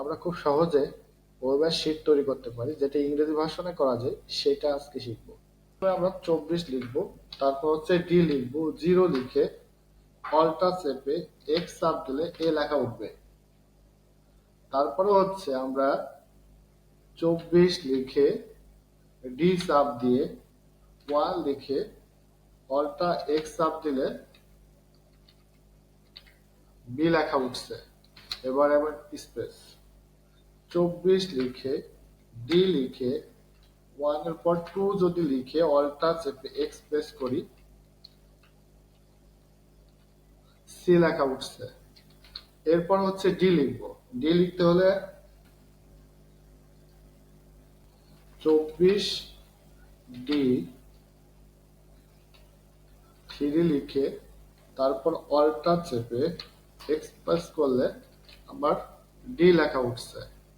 আমরা খুব সহজে ওয়েবার শিট তৈরি করতে পারি, যেটা ইংরেজি ভাষণে করা যায়, সেটা আজকে শিখব। আমরা চব্বিশ লিখব, তারপর হচ্ছে ডি লিখব, জিরো লিখে অল্টা চেপে এক্স চাপ দিলে এ লেখা উঠবে। তারপরে হচ্ছে আমরা চব্বিশ লিখে ডি চাপ দিয়ে ওয়ান লিখে অল্টা এক্স চাপ দিলে বি লেখা উঠছে। এবার এবার স্পেস চব্বিশ লিখে ডি লিখে ওয়ানের পর টু যদি লিখে অল্টা চেপে এক্সপ্রেস করি সি লেখা উঠছে। এরপর হচ্ছে ডি লিখব। ডি লিখতে হলে চব্বিশ ডি থ্রি লিখে, তারপর অল্টা চেপে এক্সপ্রেস করলে আমার ডি লেখা উঠছে।